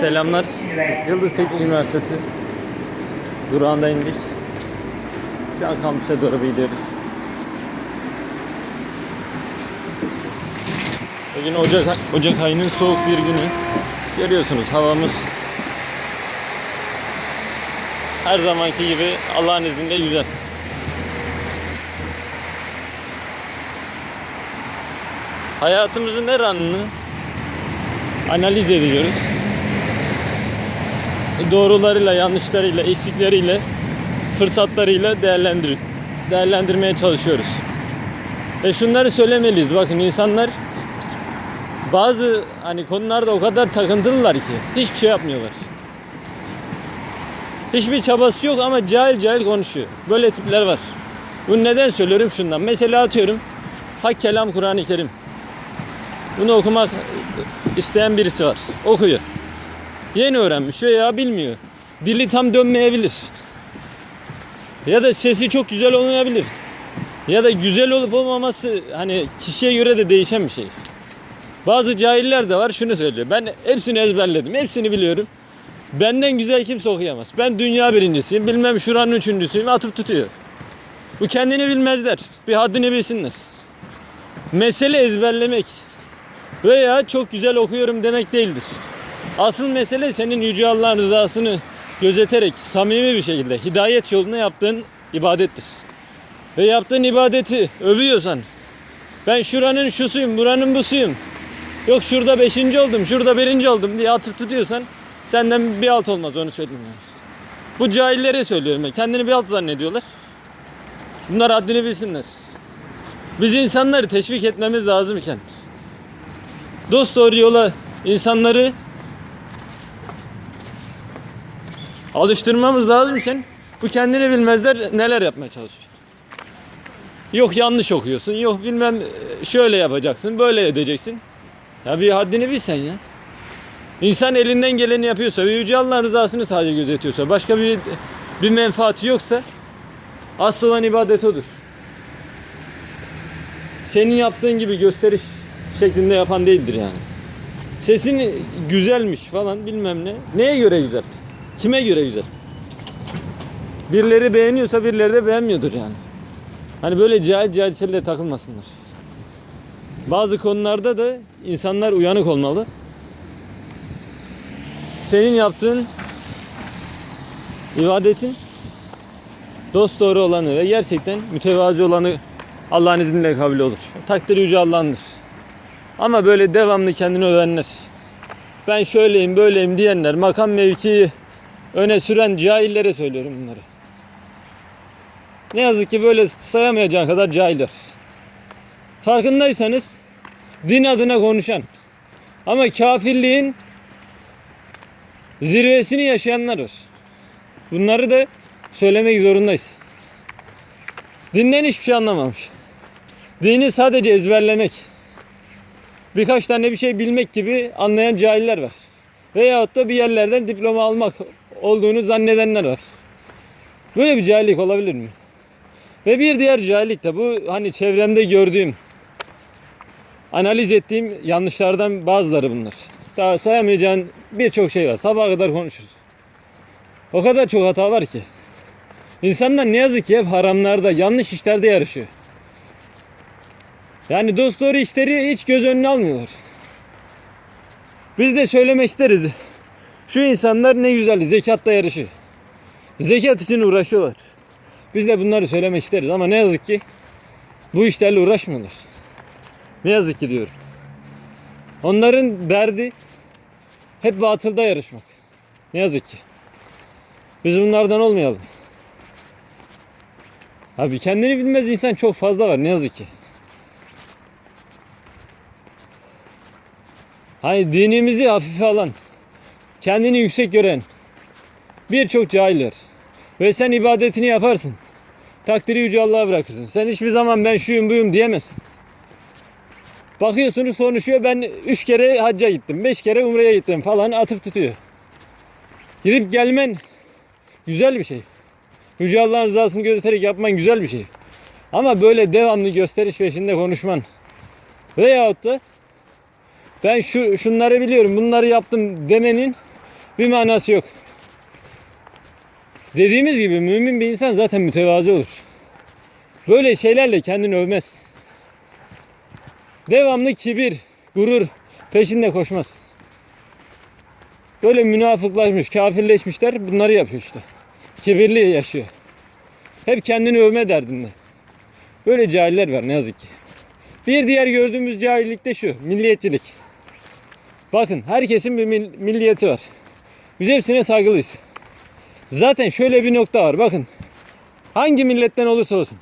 Selamlar. Yıldız Teknik Üniversitesi durağında indik. Şu an kampüse doğru gidiyoruz. Bugün Ocak, Ocak ayının soğuk bir günü. Görüyorsunuz havamız her zamanki gibi Allah'ın izniyle güzel. Hayatımızın her anını analiz ediyoruz. Doğrularıyla, yanlışlarıyla, eksikleriyle, fırsatlarıyla değerlendir değerlendirmeye çalışıyoruz. Ve şunları söylemeliyiz. Bakın insanlar bazı hani konularda o kadar takıntılılar ki hiçbir şey yapmıyorlar. Hiçbir çabası yok ama cahil cahil konuşuyor. Böyle tipler var. Bunu neden söylüyorum şundan. Mesela atıyorum Hak Kelam Kur'an-ı Kerim. Bunu okumak isteyen birisi var. Okuyor. Yeni öğrenmiş veya bilmiyor. Dili tam dönmeyebilir. Ya da sesi çok güzel olmayabilir. Ya da güzel olup olmaması hani kişiye göre de değişen bir şey. Bazı cahiller de var şunu söylüyor. Ben hepsini ezberledim. Hepsini biliyorum. Benden güzel kimse okuyamaz. Ben dünya birincisiyim. Bilmem şuranın üçüncüsüyüm. Atıp tutuyor. Bu kendini bilmezler. Bir haddini bilsinler. Mesele ezberlemek veya çok güzel okuyorum demek değildir. Asıl mesele senin Yüce Allah'ın rızasını gözeterek samimi bir şekilde hidayet yoluna yaptığın ibadettir. Ve yaptığın ibadeti övüyorsan ben şuranın şusuyum, buranın busuyum. Yok şurada beşinci oldum, şurada birinci oldum diye atıp tutuyorsan senden bir alt olmaz onu söyleyeyim yani. Bu cahillere söylüyorum ben. Kendini bir alt zannediyorlar. Bunlar haddini bilsinler. Biz insanları teşvik etmemiz lazımken dost doğru yola insanları alıştırmamız lazımken bu kendini bilmezler neler yapmaya çalışıyor. Yok yanlış okuyorsun, yok bilmem şöyle yapacaksın, böyle edeceksin. Ya bir haddini bilsen ya. İnsan elinden geleni yapıyorsa ve Yüce Allah'ın rızasını sadece gözetiyorsa, başka bir bir menfaati yoksa asıl olan ibadet odur. Senin yaptığın gibi gösteriş şeklinde yapan değildir yani. Sesin güzelmiş falan bilmem ne. Neye göre güzel? Kime göre güzel? Birileri beğeniyorsa birileri de beğenmiyordur yani. Hani böyle cahil cahil şeylere takılmasınlar. Bazı konularda da insanlar uyanık olmalı. Senin yaptığın ibadetin dost doğru olanı ve gerçekten mütevazi olanı Allah'ın izniyle kabul olur. Takdir yüce Allah'ındır. Ama böyle devamlı kendini övenler. Ben şöyleyim böyleyim diyenler, makam mevkiyi öne süren cahillere söylüyorum bunları. Ne yazık ki böyle sayamayacağın kadar cahiller. Farkındaysanız din adına konuşan ama kafirliğin zirvesini yaşayanlar var. Bunları da söylemek zorundayız. Dinden hiçbir şey anlamamış. Dini sadece ezberlemek, birkaç tane bir şey bilmek gibi anlayan cahiller var. Veyahut da bir yerlerden diploma almak olduğunu zannedenler var. Böyle bir cahillik olabilir mi? Ve bir diğer cahillik de bu hani çevremde gördüğüm, analiz ettiğim yanlışlardan bazıları bunlar. Daha sayamayacağın birçok şey var. Sabaha kadar konuşuruz. O kadar çok hata var ki. İnsanlar ne yazık ki hep haramlarda, yanlış işlerde yarışıyor. Yani dost doğru işleri hiç göz önüne almıyorlar. Biz de söylemek isteriz. Şu insanlar ne güzel zekatta yarışıyor. Zekat için uğraşıyorlar. Biz de bunları söylemek isteriz ama ne yazık ki bu işlerle uğraşmıyorlar. Ne yazık ki diyorum. Onların derdi hep batılda yarışmak. Ne yazık ki. Biz bunlardan olmayalım. Abi kendini bilmez insan çok fazla var ne yazık ki. Hani dinimizi hafife alan, kendini yüksek gören birçok cahiller. Ve sen ibadetini yaparsın. Takdiri yüce Allah'a bırakırsın. Sen hiçbir zaman ben şuyum buyum diyemezsin. Bakıyorsunuz konuşuyor ben üç kere hacca gittim, beş kere umreye gittim falan atıp tutuyor. Gidip gelmen güzel bir şey. Yüce Allah'ın rızasını gözeterek yapman güzel bir şey. Ama böyle devamlı gösteriş peşinde konuşman veyahut da Ben şu şunları biliyorum, bunları yaptım demenin bir manası yok. Dediğimiz gibi mümin bir insan zaten mütevazı olur. Böyle şeylerle kendini övmez. Devamlı kibir, gurur peşinde koşmaz. Böyle münafıklaşmış, kafirleşmişler bunları yapıyor işte. Kibirli yaşıyor. Hep kendini övme derdinde. Böyle cahiller var ne yazık ki. Bir diğer gördüğümüz cahillik de şu, milliyetçilik. Bakın herkesin bir mil- milliyeti var. Biz hepsine saygılıyız. Zaten şöyle bir nokta var bakın. Hangi milletten olursa olsun.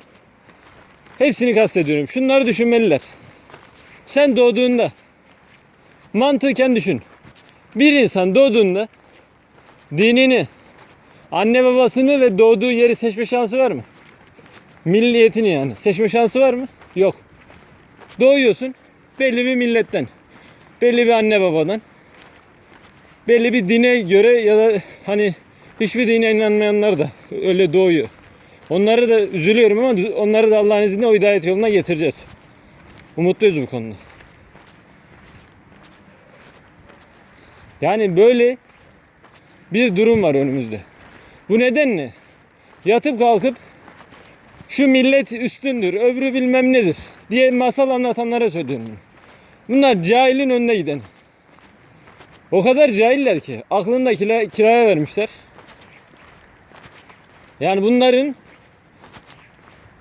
Hepsini kastediyorum. Şunları düşünmeliler. Sen doğduğunda mantıken düşün. Bir insan doğduğunda dinini, anne babasını ve doğduğu yeri seçme şansı var mı? Milliyetini yani. Seçme şansı var mı? Yok. Doğuyorsun belli bir milletten. Belli bir anne babadan. Belli bir dine göre ya da hani hiçbir dine inanmayanlar da öyle doğuyor. Onları da üzülüyorum ama onları da Allah'ın izniyle o hidayet yoluna getireceğiz. Umutluyuz bu konuda. Yani böyle bir durum var önümüzde. Bu nedenle yatıp kalkıp şu millet üstündür, öbürü bilmem nedir diye masal anlatanlara söylüyorum. Bunlar cahilin önüne giden. O kadar cahiller ki aklını da kira- kiraya vermişler. Yani bunların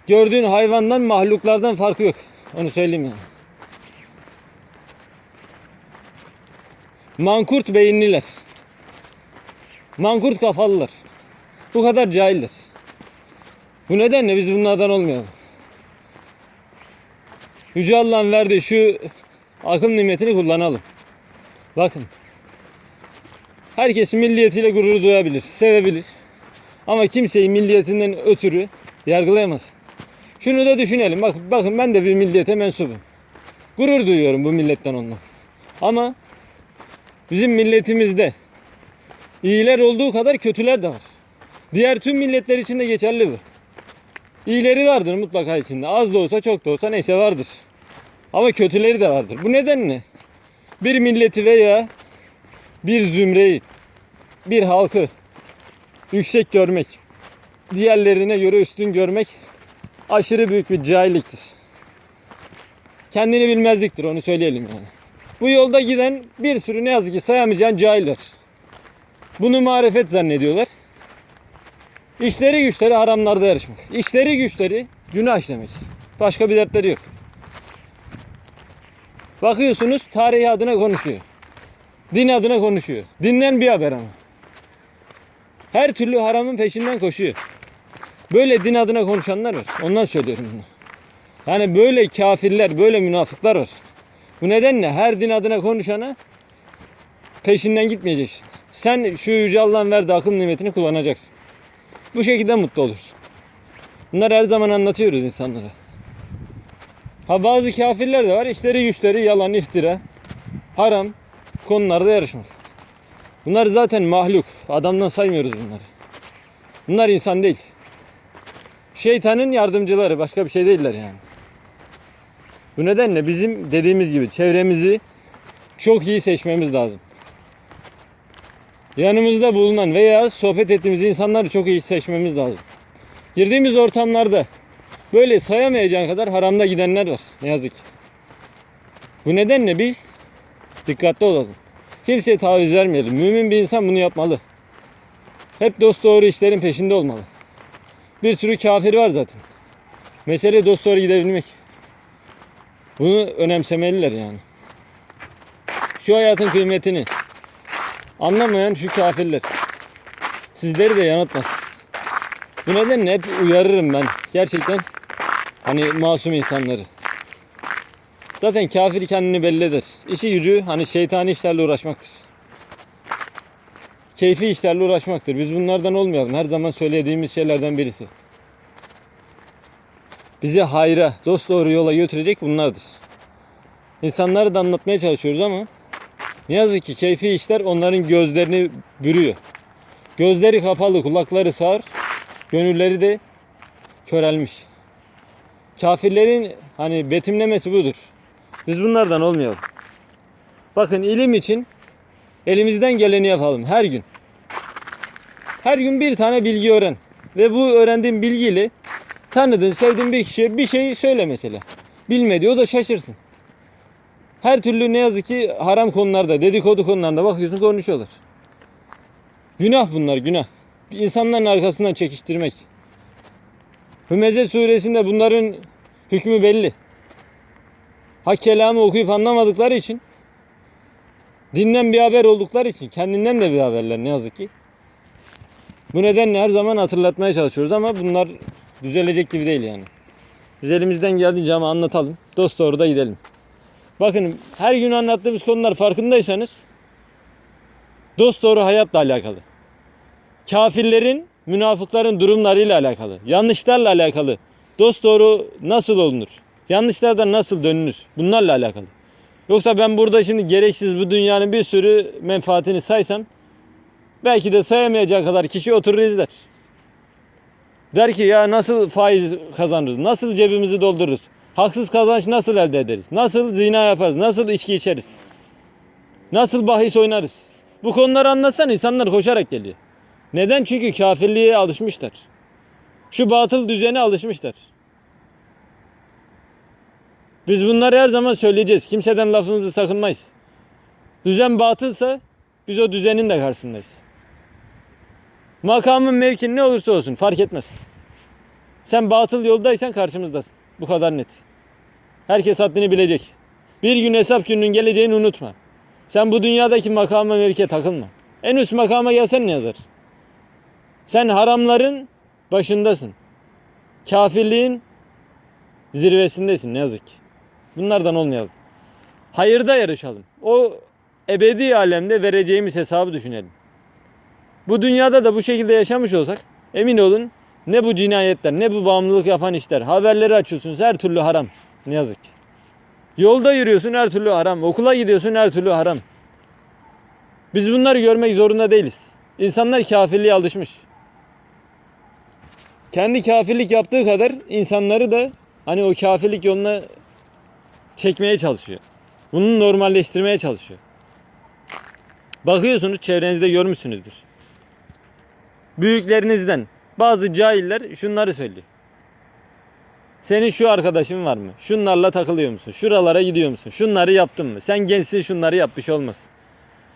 gördüğün hayvandan, mahluklardan farkı yok. Onu söyleyeyim yani. Mankurt beyinliler. Mankurt kafalılar. Bu kadar cahiller. Bu nedenle biz bunlardan olmayalım. Yüce Allah'ın verdiği şu akıl nimetini kullanalım. Bakın. Herkes milliyetiyle gurur duyabilir, sevebilir. Ama kimseyi milliyetinden ötürü yargılayamaz. Şunu da düşünelim. Bak, bakın ben de bir milliyete mensubum. Gurur duyuyorum bu milletten olmak. Ama bizim milletimizde iyiler olduğu kadar kötüler de var. Diğer tüm milletler için de geçerli bu. İyileri vardır mutlaka içinde. Az da olsa çok da olsa neyse vardır. Ama kötüleri de vardır. Bu nedenle bir milleti veya bir zümreyi, bir halkı yüksek görmek, diğerlerine göre üstün görmek aşırı büyük bir cahilliktir. Kendini bilmezliktir onu söyleyelim yani. Bu yolda giden bir sürü ne yazık ki sayamayacağın cahiller. Bunu marifet zannediyorlar. İşleri güçleri haramlarda yarışmak. İşleri güçleri günah işlemek. Başka bir dertleri yok. Bakıyorsunuz tarihi adına konuşuyor. Din adına konuşuyor. Dinden bir haber ama. Her türlü haramın peşinden koşuyor. Böyle din adına konuşanlar var. Ondan söylüyorum bunu. Yani böyle kafirler, böyle münafıklar var. Bu nedenle her din adına konuşana peşinden gitmeyeceksin. Sen şu Yüce Allah'ın verdiği akıl nimetini kullanacaksın. Bu şekilde mutlu olursun. Bunları her zaman anlatıyoruz insanlara. Ha bazı kafirler de var. İşleri güçleri yalan, iftira, haram konularda yarışmak. Bunlar zaten mahluk. Adamdan saymıyoruz bunları. Bunlar insan değil. Şeytanın yardımcıları. Başka bir şey değiller yani. Bu nedenle bizim dediğimiz gibi çevremizi çok iyi seçmemiz lazım. Yanımızda bulunan veya sohbet ettiğimiz insanları çok iyi seçmemiz lazım. Girdiğimiz ortamlarda böyle sayamayacağın kadar haramda gidenler var. Ne yazık ki. Bu nedenle biz dikkatli olalım. Kimseye taviz vermeyelim. Mümin bir insan bunu yapmalı. Hep dost doğru işlerin peşinde olmalı. Bir sürü kafir var zaten. Mesele dost doğru gidebilmek. Bunu önemsemeliler yani. Şu hayatın kıymetini anlamayan şu kafirler. Sizleri de yanıltmasın. Bu nedenle hep uyarırım ben. Gerçekten hani masum insanları. Zaten kafir kendini belli eder. İşi gücü hani şeytani işlerle uğraşmaktır. Keyfi işlerle uğraşmaktır. Biz bunlardan olmayalım. Her zaman söylediğimiz şeylerden birisi. Bizi hayra, dost doğru yola götürecek bunlardır. İnsanları da anlatmaya çalışıyoruz ama ne yazık ki keyfi işler onların gözlerini bürüyor. Gözleri kapalı, kulakları sağır, gönülleri de körelmiş. Kafirlerin hani betimlemesi budur. Biz bunlardan olmayalım. Bakın ilim için elimizden geleni yapalım her gün. Her gün bir tane bilgi öğren. Ve bu öğrendiğin bilgiyle tanıdığın, sevdiğin bir kişiye bir şey söyle mesela. Bilmediği o da şaşırsın. Her türlü ne yazık ki haram konularda, dedikodu konularında bakıyorsun konuşuyorlar. Günah bunlar, günah. İnsanların arkasından çekiştirmek. Hümeze suresinde bunların hükmü belli. Hak kelamı okuyup anlamadıkları için dinden bir haber oldukları için kendinden de bir haberler ne yazık ki. Bu nedenle her zaman hatırlatmaya çalışıyoruz ama bunlar düzelecek gibi değil yani. Biz elimizden geldiğince ama anlatalım. Dost doğru da gidelim. Bakın her gün anlattığımız konular farkındaysanız dost doğru hayatla alakalı. Kafirlerin, münafıkların durumlarıyla alakalı. Yanlışlarla alakalı. Dost doğru nasıl olunur? Yanlışlardan nasıl dönülür? Bunlarla alakalı. Yoksa ben burada şimdi gereksiz bu dünyanın bir sürü menfaatini saysam belki de sayamayacak kadar kişi oturur izler. Der ki ya nasıl faiz kazanırız? Nasıl cebimizi doldururuz? Haksız kazanç nasıl elde ederiz? Nasıl zina yaparız? Nasıl içki içeriz? Nasıl bahis oynarız? Bu konuları anlatsan insanlar koşarak geliyor. Neden? Çünkü kafirliğe alışmışlar. Şu batıl düzene alışmışlar. Biz bunları her zaman söyleyeceğiz. Kimseden lafımızı sakınmayız. Düzen batılsa biz o düzenin de karşısındayız. Makamın mevkin ne olursa olsun fark etmez. Sen batıl yoldaysan karşımızdasın. Bu kadar net. Herkes haddini bilecek. Bir gün hesap gününün geleceğini unutma. Sen bu dünyadaki makama mevkiye takılma. En üst makama gelsen ne yazar? Sen haramların başındasın. Kafirliğin zirvesindesin ne yazık ki. Bunlardan olmayalım. Hayırda yarışalım. O ebedi alemde vereceğimiz hesabı düşünelim. Bu dünyada da bu şekilde yaşamış olsak emin olun ne bu cinayetler ne bu bağımlılık yapan işler haberleri açıyorsunuz her türlü haram. Ne yazık ki. Yolda yürüyorsun her türlü haram. Okula gidiyorsun her türlü haram. Biz bunları görmek zorunda değiliz. İnsanlar kafirliğe alışmış. Kendi kafirlik yaptığı kadar insanları da hani o kafirlik yoluna çekmeye çalışıyor. Bunu normalleştirmeye çalışıyor. Bakıyorsunuz çevrenizde görmüşsünüzdür. Büyüklerinizden bazı cahiller şunları söylüyor. Senin şu arkadaşın var mı? Şunlarla takılıyor musun? Şuralara gidiyor musun? Şunları yaptın mı? Sen gençsin şunları yap bir şey olmaz.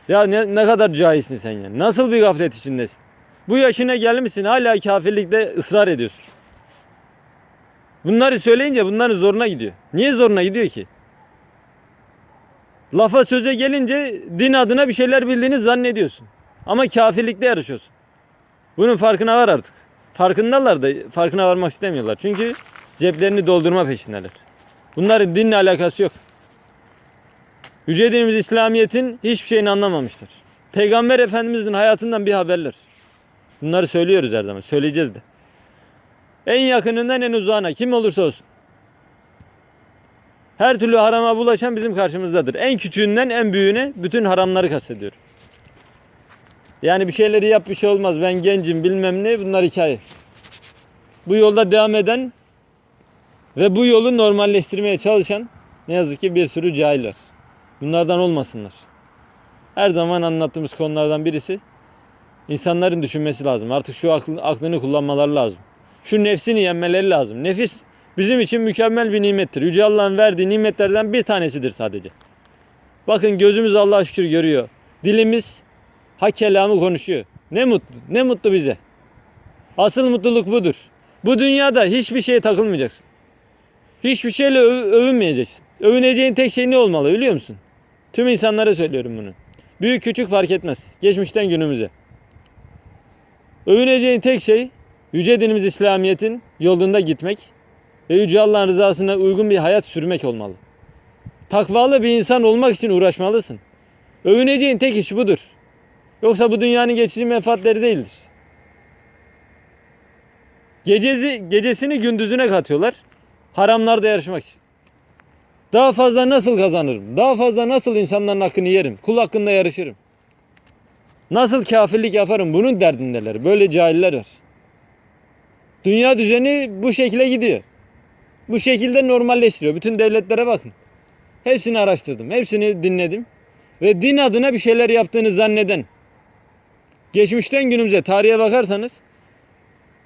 Ya ne, ne kadar cahilsin sen ya. Nasıl bir gaflet içindesin? Bu yaşına gelmişsin hala kafirlikte ısrar ediyorsun. Bunları söyleyince bunların zoruna gidiyor. Niye zoruna gidiyor ki? Lafa söze gelince din adına bir şeyler bildiğini zannediyorsun. Ama kafirlikte yarışıyorsun. Bunun farkına var artık. Farkındalar da farkına varmak istemiyorlar. Çünkü ceplerini doldurma peşindeler. Bunların dinle alakası yok. Yüce dinimiz İslamiyet'in hiçbir şeyini anlamamışlar. Peygamber Efendimizin hayatından bir haberler. Bunları söylüyoruz her zaman. Söyleyeceğiz de. En yakınından en uzağına kim olursa olsun. Her türlü harama bulaşan bizim karşımızdadır. En küçüğünden en büyüğüne bütün haramları kastediyorum. Yani bir şeyleri yap bir şey olmaz. Ben gencim bilmem ne bunlar hikaye. Bu yolda devam eden ve bu yolu normalleştirmeye çalışan ne yazık ki bir sürü cahil. Bunlardan olmasınlar. Her zaman anlattığımız konulardan birisi insanların düşünmesi lazım. Artık şu aklını kullanmaları lazım. Şu nefsini yenmeleri lazım. Nefis bizim için mükemmel bir nimettir. Yüce Allah'ın verdiği nimetlerden bir tanesidir sadece. Bakın gözümüz Allah'a şükür görüyor. Dilimiz hak kelamı konuşuyor. Ne mutlu. Ne mutlu bize. Asıl mutluluk budur. Bu dünyada hiçbir şeye takılmayacaksın. Hiçbir şeyle öv- övünmeyeceksin. Övüneceğin tek şey ne olmalı biliyor musun? Tüm insanlara söylüyorum bunu. Büyük küçük fark etmez. Geçmişten günümüze. Övüneceğin tek şey Yüce dinimiz İslamiyet'in yolunda gitmek ve Yüce Allah'ın rızasına uygun bir hayat sürmek olmalı. Takvalı bir insan olmak için uğraşmalısın. Övüneceğin tek iş budur. Yoksa bu dünyanın geçici menfaatleri değildir. Gecesi, gecesini gündüzüne katıyorlar. Haramlarda yarışmak için. Daha fazla nasıl kazanırım? Daha fazla nasıl insanların hakkını yerim? Kul hakkında yarışırım. Nasıl kafirlik yaparım? Bunun derdindeler. Böyle cahiller var. Dünya düzeni bu şekilde gidiyor. Bu şekilde normalleştiriyor. Bütün devletlere bakın. Hepsini araştırdım. Hepsini dinledim. ve din adına bir şeyler yaptığını zanneden geçmişten günümüze tarihe bakarsanız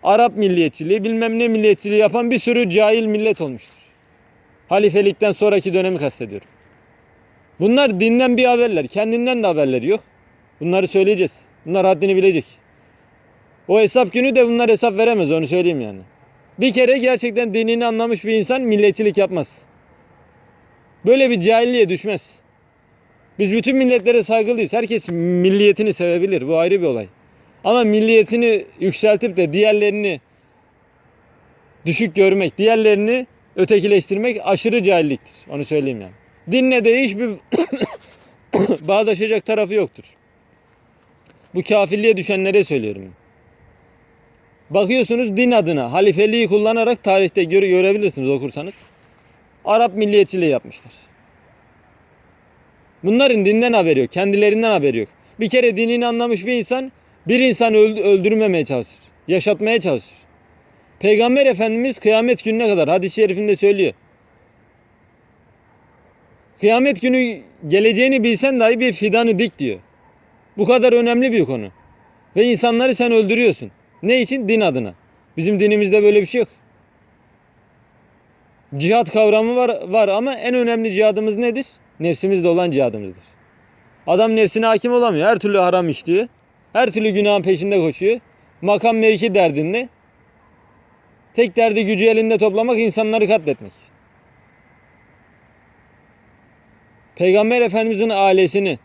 Arap milliyetçiliği bilmem ne milliyetçiliği yapan bir sürü cahil millet olmuştur. Halifelikten sonraki dönemi kastediyorum. Bunlar dinden bir haberler. Kendinden de haberleri yok. Bunları söyleyeceğiz. Bunlar haddini bilecek. O hesap günü de bunlar hesap veremez onu söyleyeyim yani. Bir kere gerçekten dinini anlamış bir insan milletçilik yapmaz. Böyle bir cahilliğe düşmez. Biz bütün milletlere saygılıyız. Herkes milliyetini sevebilir. Bu ayrı bir olay. Ama milliyetini yükseltip de diğerlerini düşük görmek, diğerlerini ötekileştirmek aşırı cahilliktir. Onu söyleyeyim yani. Dinle de hiçbir bağdaşacak tarafı yoktur. Bu kafirliğe düşenlere söylüyorum. Bakıyorsunuz din adına halifeliği kullanarak tarihte göre, görebilirsiniz okursanız. Arap milliyetçiliği yapmışlar. Bunların dinden haberi yok. Kendilerinden haberi yok. Bir kere dinini anlamış bir insan bir insanı öld- öldürmemeye çalışır. Yaşatmaya çalışır. Peygamber Efendimiz kıyamet gününe kadar hadis-i şerifinde söylüyor. Kıyamet günü geleceğini bilsen dahi bir fidanı dik diyor. Bu kadar önemli bir konu. Ve insanları sen öldürüyorsun. Ne için? Din adına. Bizim dinimizde böyle bir şey yok. Cihat kavramı var, var ama en önemli cihadımız nedir? Nefsimizde olan cihadımızdır. Adam nefsine hakim olamıyor. Her türlü haram işliyor. Her türlü günahın peşinde koşuyor. Makam mevki derdinde. Tek derdi gücü elinde toplamak, insanları katletmek. Peygamber Efendimizin ailesini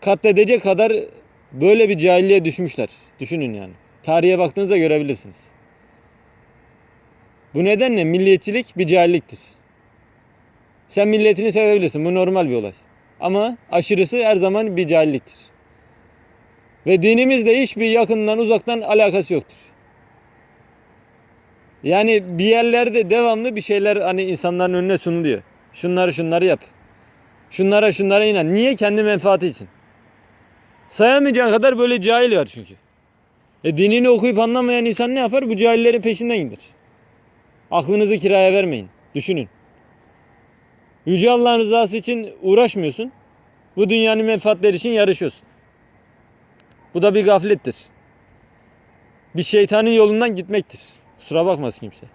katledecek kadar böyle bir cahilliğe düşmüşler. Düşünün yani. Tarihe baktığınızda görebilirsiniz. Bu nedenle milliyetçilik bir cahilliktir. Sen milletini sevebilirsin. Bu normal bir olay. Ama aşırısı her zaman bir cahilliktir. Ve dinimizle hiçbir yakından uzaktan alakası yoktur. Yani bir yerlerde devamlı bir şeyler hani insanların önüne sunuluyor. Şunları şunları yap. Şunlara şunlara inan. Niye? Kendi menfaati için. Sayamayacağın kadar böyle cahil var çünkü. E dinini okuyup anlamayan insan ne yapar? Bu cahillerin peşinden gider. Aklınızı kiraya vermeyin. Düşünün. Yüce Allah'ın rızası için uğraşmıyorsun. Bu dünyanın menfaatleri için yarışıyorsun. Bu da bir gaflettir. Bir şeytanın yolundan gitmektir. Kusura bakmasın kimse.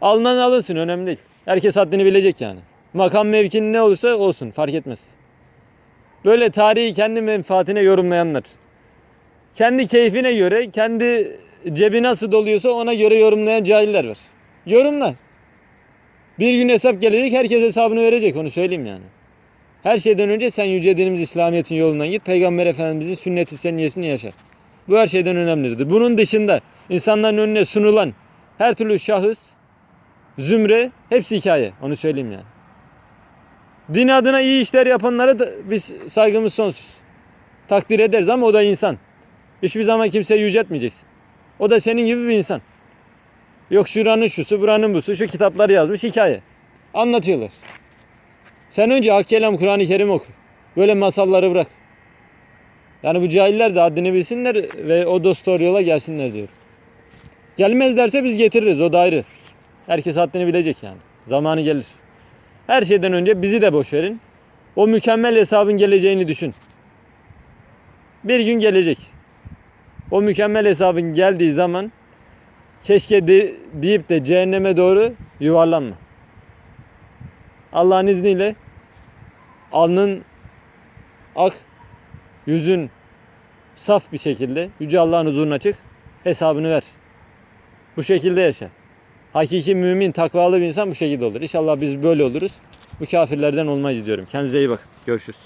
Alınan alınsın önemli değil. Herkes haddini bilecek yani. Makam mevkinin ne olursa olsun fark etmez. Böyle tarihi kendi menfaatine yorumlayanlar. Kendi keyfine göre, kendi cebi nasıl doluyorsa ona göre yorumlayan cahiller var. Yorumla. Bir gün hesap gelecek, herkes hesabını verecek onu söyleyeyim yani. Her şeyden önce sen yüce dinimiz İslamiyet'in yolundan git. Peygamber Efendimizin sünneti seniyesini yaşa. Bu her şeyden önemlidir. Bunun dışında insanların önüne sunulan her türlü şahıs, zümre hepsi hikaye. Onu söyleyeyim yani. Din adına iyi işler yapanlara da biz saygımız sonsuz. Takdir ederiz ama o da insan. Hiçbir zaman kimseyi yüceltmeyeceksin. O da senin gibi bir insan. Yok şuranın şusu, buranın busu, şu kitapları yazmış hikaye. Anlatıyorlar. Sen önce hak kelam Kur'an-ı Kerim oku. Böyle masalları bırak. Yani bu cahiller de haddini bilsinler ve o dost doğru yola gelsinler diyor. Gelmezlerse biz getiririz o da ayrı. Herkes haddini bilecek yani. Zamanı gelir. Her şeyden önce bizi de boş verin. O mükemmel hesabın geleceğini düşün. Bir gün gelecek. O mükemmel hesabın geldiği zaman keşke de, deyip de cehenneme doğru yuvarlanma. Allah'ın izniyle alnın ak, yüzün saf bir şekilde Yüce Allah'ın huzuruna çık, hesabını ver. Bu şekilde yaşa. Hakiki mümin, takvalı bir insan bu şekilde olur. İnşallah biz böyle oluruz. Bu kafirlerden olmayız diyorum. Kendinize iyi bakın. Görüşürüz.